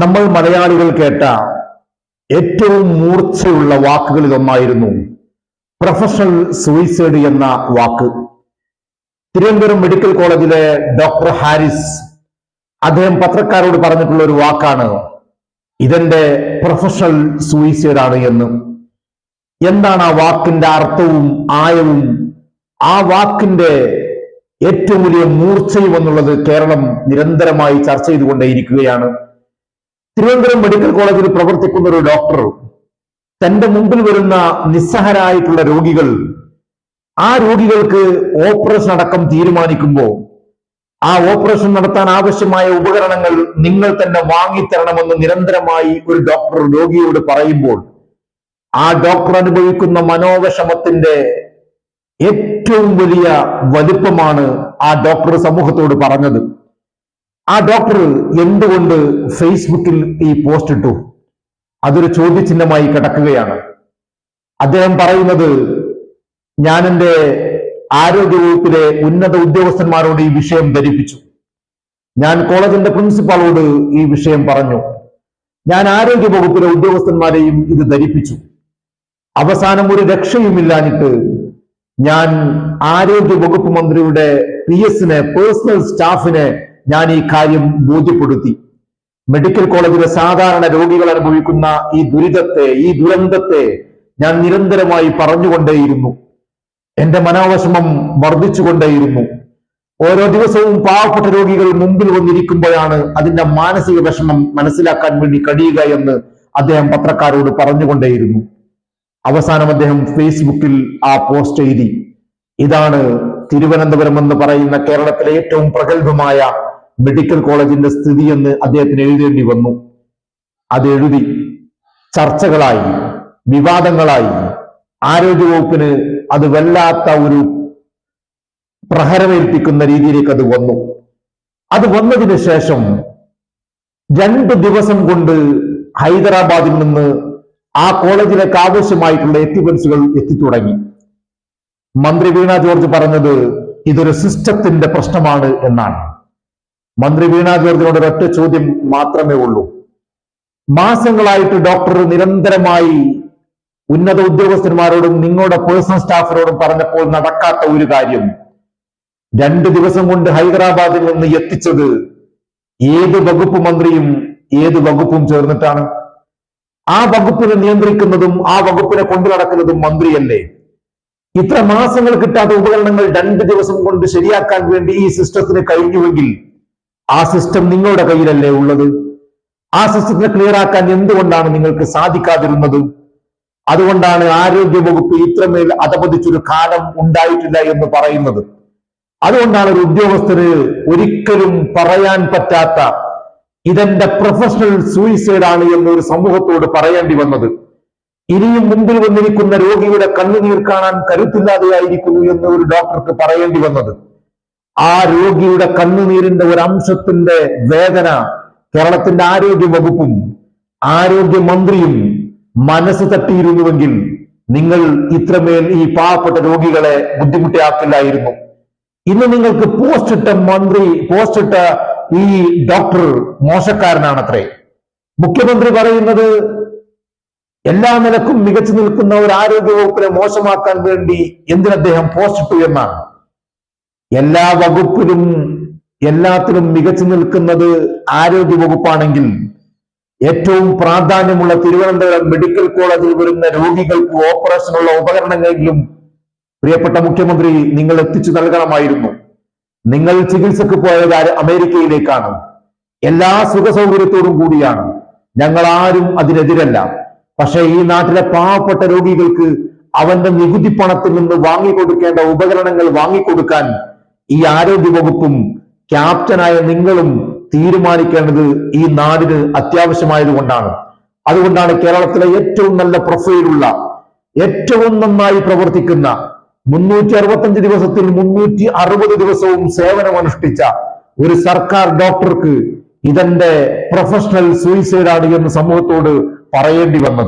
നമ്മൾ മലയാളികൾ കേട്ട ഏറ്റവും മൂർച്ചയുള്ള വാക്കുകളിൽ ഒന്നായിരുന്നു പ്രൊഫഷണൽ സൂയിസൈഡ് എന്ന വാക്ക്. തിരുവനന്തപുരം മെഡിക്കൽ കോളേജിലെ ഡോക്ടർ ഹാരിസ് അദ്ദേഹം പത്രക്കാരോട് പറഞ്ഞിട്ടുള്ള ഒരു വാക്കാണ് ഇതെന്റെ പ്രൊഫഷണൽ സൂയിസൈഡ് ആണ് എന്ന്. എന്താണ് ആ വാക്കിന്റെ അർത്ഥവും ആയവും? ആ വാക്കിന്റെ ഏറ്റവും വലിയ മൂർച്ചയും എന്നുള്ളത് കേരളം നിരന്തരമായി ചർച്ച ചെയ്തുകൊണ്ടേയിരിക്കുകയാണ്. തിരുവനന്തപുരം മെഡിക്കൽ കോളേജിൽ പ്രവർത്തിക്കുന്ന ഒരു ഡോക്ടർ തന്റെ മുമ്പിൽ വരുന്ന നിസ്സഹരായിട്ടുള്ള രോഗികൾ ആ രോഗികൾക്ക് ഓപ്പറേഷൻ അടക്കം തീരുമാനിക്കുമ്പോൾ ആ ഓപ്പറേഷൻ നടത്താൻ ആവശ്യമായ ഉപകരണങ്ങൾ നിങ്ങൾ തന്നെ വാങ്ങിത്തരണമെന്ന് നിരന്തരമായി ഒരു ഡോക്ടർ രോഗിയോട് പറയുമ്പോൾ ആ ഡോക്ടർ അനുഭവിക്കുന്ന മനോവിഷമത്തിന്റെ ഏറ്റവും വലിയ വലിപ്പമാണ് ആ ഡോക്ടർ സമൂഹത്തോട് പറഞ്ഞത്. ആ ഡോക്ടർ എന്തുകൊണ്ട് ഫേസ്ബുക്കിൽ ഈ പോസ്റ്റ് ഇട്ടു? അതൊരു ചോദ്യചിഹ്നമായി കിടക്കുകയാണ്. അദ്ദേഹം പറയുന്നത് ഞാൻ എന്റെ ആരോഗ്യവകുപ്പിലെ ഉന്നത ഉദ്യോഗസ്ഥന്മാരോട് ഈ വിഷയം ധരിപ്പിച്ചു. ഞാൻ കോളേജിന്റെ പ്രിൻസിപ്പാളോട് ഈ വിഷയം പറഞ്ഞു. ഞാൻ ആരോഗ്യ വകുപ്പിലെ ഉദ്യോഗസ്ഥന്മാരെയും ഇത് ധരിപ്പിച്ചു. അവസാനം ഒരു രക്ഷയുമില്ലാഞ്ഞിട്ട് ഞാൻ ആരോഗ്യ വകുപ്പ് മന്ത്രിയുടെ പി എസിനെ പേഴ്സണൽ സ്റ്റാഫിനെ ഞാൻ ഈ കാര്യം ബോധ്യപ്പെടുത്തി. മെഡിക്കൽ കോളേജിലെ സാധാരണ രോഗികൾ അനുഭവിക്കുന്ന ഈ ദുരിതത്തെ ഈ ദുരന്തത്തെ ഞാൻ നിരന്തരമായി പറഞ്ഞുകൊണ്ടേയിരുന്നു. എന്റെ മനോവിഷമം വർദ്ധിച്ചുകൊണ്ടേയിരുന്നു. ഓരോ ദിവസവും പാവപ്പെട്ട രോഗികൾ മുമ്പിൽ വന്നിരിക്കുമ്പോഴാണ് അതിന്റെ മാനസിക വിഷമം മനസ്സിലാക്കാൻ വേണ്ടി കഴിയുക എന്ന് അദ്ദേഹം പത്രക്കാരോട് പറഞ്ഞുകൊണ്ടേയിരുന്നു. അവസാനം അദ്ദേഹം ഫേസ്ബുക്കിൽ ആ പോസ്റ്റ് എഴുതി. ഇതാണ് തിരുവനന്തപുരം എന്ന് പറയുന്ന കേരളത്തിലെ ഏറ്റവും പ്രഗത്ഭമായ മെഡിക്കൽ കോളേജിന്റെ സ്ഥിതി എന്ന് അദ്ദേഹത്തിന് എഴുതേണ്ടി വന്നു. അത് എഴുതി. ചർച്ചകളായി. വിവാദങ്ങളായി. ആരോഗ്യവകുപ്പിന് അത് വല്ലാത്ത ഒരു പ്രഹരമേൽപ്പിക്കുന്ന രീതിയിലേക്ക് അത് വന്നു. അത് വന്നതിന് ശേഷം രണ്ട് ദിവസം കൊണ്ട് ഹൈദരാബാദിൽ നിന്ന് ആ കോളേജിലേക്ക് ആവശ്യമായിട്ടുള്ള എക്യുപ്മെന്റ്സുകൾ എത്തിത്തുടങ്ങി. മന്ത്രി വീണ ജോർജ് പറഞ്ഞത് ഇതൊരു സിസ്റ്റത്തിന്റെ പ്രശ്നമാണ് എന്നാണ്. മന്ത്രി വീണ ജോർജിനോട് ഒരൊറ്റ ചോദ്യം മാത്രമേ ഉള്ളൂ. മാസങ്ങളായിട്ട് ഡോക്ടർ നിരന്തരമായി ഉന്നത ഉദ്യോഗസ്ഥന്മാരോടും നിങ്ങളുടെ പേഴ്സണൽ സ്റ്റാഫിനോടും പറഞ്ഞപ്പോൾ നടക്കാത്ത ഒരു കാര്യം. രണ്ട് ദിവസം കൊണ്ട് ഹൈദരാബാദിൽ നിന്ന് എത്തിച്ചത് ഏത് വകുപ്പ് മന്ത്രിയും ഏത് വകുപ്പും ചേർന്നിട്ടാണ്. ആ വകുപ്പിനെ നിയന്ത്രിക്കുന്നതും ആ വകുപ്പിനെ കൊണ്ടു നടക്കുന്നതും മന്ത്രിയല്ലേ. ഇത്ര മാസങ്ങൾ കിട്ടാത്ത ഉപകരണങ്ങൾ രണ്ട് ദിവസം കൊണ്ട് ശരിയാക്കാൻ വേണ്ടി ഈ സിസ്റ്റത്തിന് കഴിഞ്ഞുവെങ്കിൽ ആ സിസ്റ്റം നിങ്ങളുടെ കയ്യിലല്ലേ ഉള്ളത്? ആ സിസ്റ്റത്തിനെ ക്ലിയർ ആക്കാൻ എന്തുകൊണ്ടാണ് നിങ്ങൾക്ക് സാധിക്കാതിരുന്നത്? അതുകൊണ്ടാണ് ആരോഗ്യ വകുപ്പ് ഇത്രമേൽ അധപതിച്ചൊരു കാലം ഉണ്ടായിട്ടില്ല എന്ന് പറയുന്നത്. അതുകൊണ്ടാണ് ഒരു ഉദ്യോഗസ്ഥര് ഒരിക്കലും പറയാൻ പറ്റാത്ത ഇതെന്റെ പ്രൊഫഷണൽ സൂയിസൈഡ് ആണ് എന്ന് ഒരു സമൂഹത്തോട് പറയേണ്ടി വന്നത്. ഇനിയും മുമ്പിൽ വന്നിരിക്കുന്ന രോഗിയുടെ കണ്ണുനീർ കാണാൻ കരുത്തില്ലാതെയായിരിക്കുന്നു എന്ന് ഒരു ഡോക്ടർക്ക് പറയേണ്ടി വന്നത്. ആ രോഗിയുടെ കണ്ണുനീരിന്റെ ഒരു അംശത്തിന്റെ വേദന കേരളത്തിന്റെ ആരോഗ്യ വകുപ്പും ആരോഗ്യ മന്ത്രിയും മനസ്സ് തട്ടിയിരുന്നുവെങ്കിൽ നിങ്ങൾ ഇത്രമേൽ ഈ പാവപ്പെട്ട രോഗികളെ ബുദ്ധിമുട്ടിയാക്കില്ലായിരുന്നു. ഇന്ന് നിങ്ങൾക്ക് പോസ്റ്റ് ഇട്ട മന്ത്രി പോസ്റ്റ് ഇട്ട ഈ ഡോക്ടർ മോശക്കാരനാണത്രേ. മുഖ്യമന്ത്രി പറയുന്നത് എല്ലാ നിലക്കും മികച്ചു നിൽക്കുന്ന ഒരു ആരോഗ്യ വകുപ്പിനെ മോശമാക്കാൻ വേണ്ടി എന്തിനദ്ദേഹം പോസ്റ്റ് ഇട്ടു എന്നാണ്. എല്ലാ വകുപ്പിലും എല്ലാത്തിലും മികച്ചു നിൽക്കുന്നത് ആരോഗ്യ വകുപ്പാണെങ്കിൽ ഏറ്റവും പ്രാധാന്യമുള്ള തിരുവനന്തപുരം മെഡിക്കൽ കോളേജിൽ വരുന്ന രോഗികൾക്ക് ഓപ്പറേഷനുള്ള ഉപകരണങ്ങളെങ്കിലും പ്രിയപ്പെട്ട മുഖ്യമന്ത്രി നിങ്ങൾ എത്തിച്ചു നൽകണമായിരുന്നു. നിങ്ങൾ ചികിത്സക്ക് പോയത് അമേരിക്കയിലേക്കാണ്. എല്ലാ സുഖ സൗകര്യത്തോടും കൂടിയാണ്. ഞങ്ങൾ ആരും അതിനെതിരല്ല. പക്ഷേ ഈ നാട്ടിലെ പാവപ്പെട്ട രോഗികൾക്ക് അവന്റെ നികുതി പണത്തിൽ നിന്ന് വാങ്ങിക്കൊടുക്കേണ്ട ഉപകരണങ്ങൾ വാങ്ങിക്കൊടുക്കാൻ ഈ ആരോഗ്യ വകുപ്പും ക്യാപ്റ്റനായ നിങ്ങളും തീരുമാനിക്കേണ്ടത് ഈ നാടിന് അത്യാവശ്യമായതുകൊണ്ടാണ്. അതുകൊണ്ടാണ് കേരളത്തിലെ ഏറ്റവും നല്ല പ്രൊഫൈലുള്ള ഏറ്റവും നന്നായി പ്രവർത്തിക്കുന്ന മുന്നൂറ്റി അറുപത്തഞ്ച് ദിവസത്തിൽ മുന്നൂറ്റി അറുപത് ദിവസവും സേവനമനുഷ്ഠിച്ച ഒരു സർക്കാർ ഡോക്ടർക്ക് ഇതെന്റെ പ്രൊഫഷണൽ സൂയിസൈഡ് ആണ് എന്ന് സമൂഹത്തോട് പറയേണ്ടി വന്നത്.